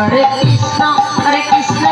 Hare Krishna Hare Krishna